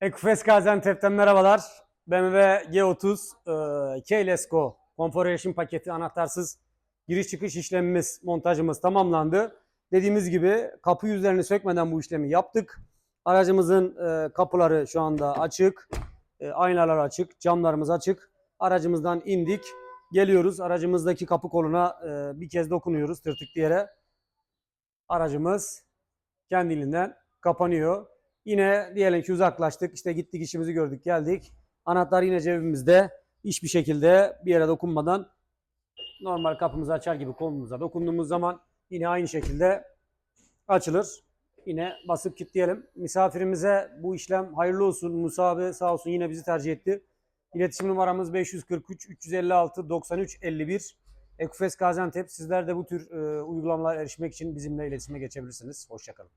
Ekufes Gaziantep'ten merhabalar. BMW G30 e, Keylesco Configuration paketi anahtarsız giriş çıkış işlemimiz, montajımız tamamlandı. Dediğimiz gibi kapı yüzlerini sökmeden bu işlemi yaptık. Aracımızın e, kapıları şu anda açık. E, aynalar açık, camlarımız açık. Aracımızdan indik. Geliyoruz. Aracımızdaki kapı koluna e, bir kez dokunuyoruz tırtık yere. Aracımız kendiliğinden kapanıyor. Yine diyelim ki uzaklaştık. işte gittik işimizi gördük geldik. Anahtar yine cebimizde. Hiçbir şekilde bir yere dokunmadan normal kapımızı açar gibi kolumuza dokunduğumuz zaman yine aynı şekilde açılır. Yine basıp kilitleyelim. Misafirimize bu işlem hayırlı olsun. Musa abi sağ olsun yine bizi tercih etti. İletişim numaramız 543 356 93 51. Ekufes Gaziantep. Sizler de bu tür e, uygulamalara erişmek için bizimle iletişime geçebilirsiniz. Hoşçakalın.